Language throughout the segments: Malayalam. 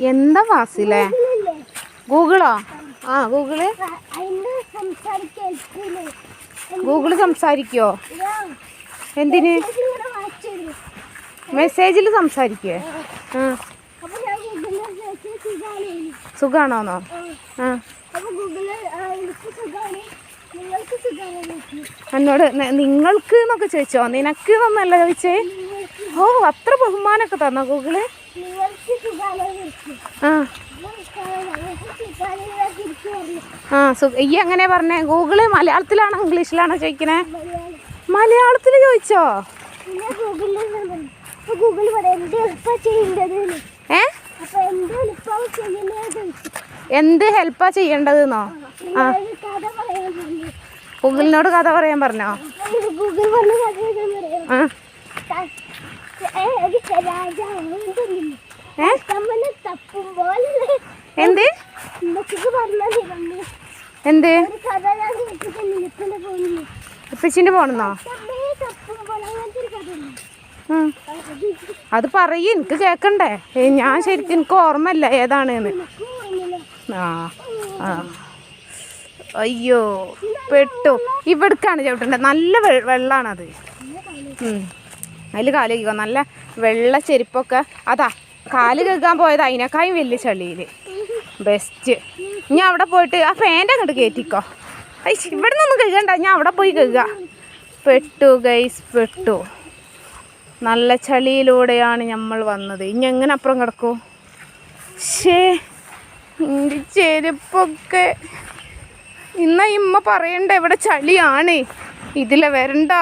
എന്താ വാസിലേ? ഗൂഗിളോ? ആ ഗൂഗിൾ. ഗൂഗിൾ സംസാരിക്കോ? എന്തിന്. മെസ്സേജിൽ സംസാരിക്കേ? ആ. സുഖാണോന്നോ? ആ. എന്നോട് നിങ്ങൾക്ക് എന്നൊക്കെ ചോദിച്ചോ? നിനക്ക് എന്നല്ല ചോദിച്ചേ? ഓ അത്ര ബഹുമാനമൊക്കെ തന്ന ഗൂഗിൾ. ആ. ആ ഈ എങ്ങനെ പറഞ്ഞേ? ഗൂഗിൾ മലയാളത്തിലാണോ ഇംഗ്ലീഷിലാണോ ചോദിക്കണേ? മലയാളം. മലയാളത്തിൽ ചോദിച്ചോ? ഏ? എന്ത് ഹെൽപ്പാ ചെയ്യേണ്ടതെന്നോ? പറഞ്ഞു. ഗൂഗിളിനോട് കഥ പറയാൻ പറഞ്ഞോ? ആ ഗൂഗിൾ പറഞ്ഞ കഥ എഴുതാൻ പറയാം. എന്ത്? എന്ത്? ഇപ്പച്ചിന്റെ പോണെന്നോ. അത് പറയ് എനിക്ക് കേക്കണ്ടേ? ഞാൻ ശരിക്കും എനിക്ക് ഓർമ്മയില്ല ഏതാണെന്ന്. ആ ആ. അയ്യോ പെട്ടു. ഇവിടേക്കാണ് ചവിട്ടേണ്ടത്. നല്ല വെള്ളമാണത് അതിൽ കാൽ കഴുകാം നല്ല വെള്ള ചെരുപ്പൊക്കെ. അതാ കാൽ കേൾക്കാൻ പോയത് അതിനേക്കായും വലിയ ചളിയിൽ ബെസ്റ്റ് ഇനി അവിടെ പോയിട്ട് ആ ഫാന്റെ അങ്ങോട്ട് കയറ്റിക്കോ ഇവിടെ നിന്നൊന്നും കഴുകണ്ട. ഞാൻ അവിടെ പോയി കഴുകാം. പെട്ടു ഗൈസ് പെട്ടു. നല്ല ചളിയിലൂടെയാണ് നമ്മൾ വന്നത്. ഇനി എങ്ങനെ അപ്പുറം കിടക്കൂ? ഷേ എന്റെ ചെരുപ്പൊക്കെ. ഇന്ന ഇമ്മ പറയണ്ട ഇവിടെ ചളിയാണ്. ഇതിലെ വരണ്ട.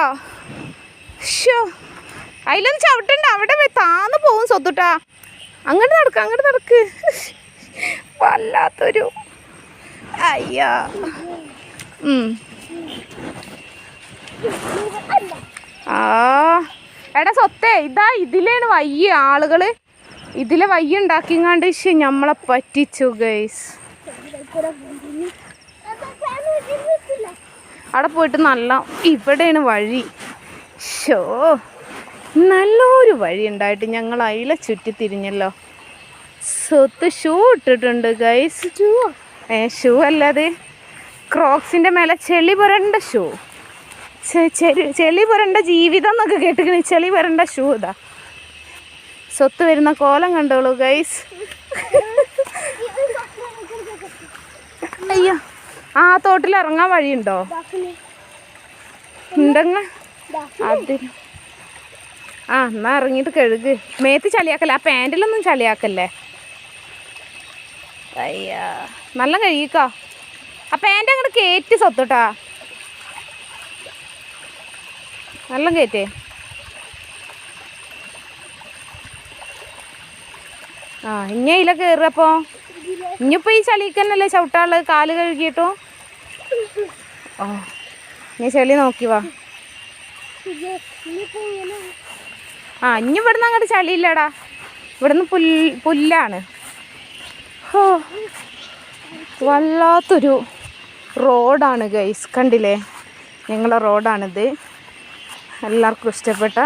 ഷോ അതിലൊന്നും ചവിട്ടണ്ട. അവിടെ താന്ന് പോവും സ്വത്തുട്ടാ. അങ്ങോട്ട് നടക്ക് അങ്ങോട്ട് നടക്ക്. വല്ലാത്തൊരു അയ്യാ. ആ. എടാ സ്വത്തേ ഇതാ ഇതിലാണ് വയ്യ ആളുകൾ. ഇതിലെ വയ്യ ഉണ്ടാക്കിങ്ങാണ്ട് ശ്ശെ, ഞമ്മളെ പറ്റിച്ചു ഗൈസ് അവിടെ പോയിട്ട് നല്ല ഇവിടെയാണ് വഴി. ഷോ നല്ലൊരു വഴി ഉണ്ടായിട്ട് ഞങ്ങൾ അതിലെ ചുറ്റി തിരിഞ്ഞല്ലോ. സ്വത്ത് ഷൂ ഇട്ടിട്ടുണ്ട് ഗൈസ് ഷൂ? ഏ ഷൂ അല്ലാതെ ക്രോക്സിന്റെ മേലെ ചെളി പുരണ്ട ഷൂ. ചെളി പുരണ്ട ജീവിതം എന്നൊക്കെ കേട്ടിക്കണ ചെളി പുരണ്ട ഷൂ ഇതാ. സ്വത്ത് വരുന്ന കോലം കണ്ടോളൂ ഗൈസ് അയ്യോ ആ തോട്ടിൽ ഇറങ്ങാൻ വഴിയുണ്ടോ ഉണ്ടെങ്ങ അതിൽ ആ എന്നാ ഇറങ്ങിയിട്ട് കഴുക്. മേത്ത് ചളിയാക്കല്ലേ? ആ പാന്റിലൊന്നും ചളിയാക്കല്ലേ? അയ്യാ. നല്ല കഴുകിക്കോ. ആ പാന്റ് അങ്ങോട്ട് കയറ്റി സ്വത്തുട്ടാ. നല്ല കയറ്റേ ആ ഇനി ഇല കയറപ്പോ ഇനിയിപ്പോ ഈ ചളിക്കന്നല്ലേ ചവിട്ടാൾ കാൽ കഴുകിയിട്ടു? ഓ നീ ചെളി നോക്കി വാ. ആ ഇനി ഇവിടുന്ന് അങ്ങോട്ട് ചളിയില്ലടാ. ഇവിടുന്ന് പുൽ പുല്ലാണ്. ഹോ. വല്ലാത്തൊരു റോഡാണ് ഗൈസ്. കണ്ടില്ലേ? ഞങ്ങളുടെ റോഡാണിത്. എല്ലാവർക്കും ഇഷ്ടപ്പെട്ട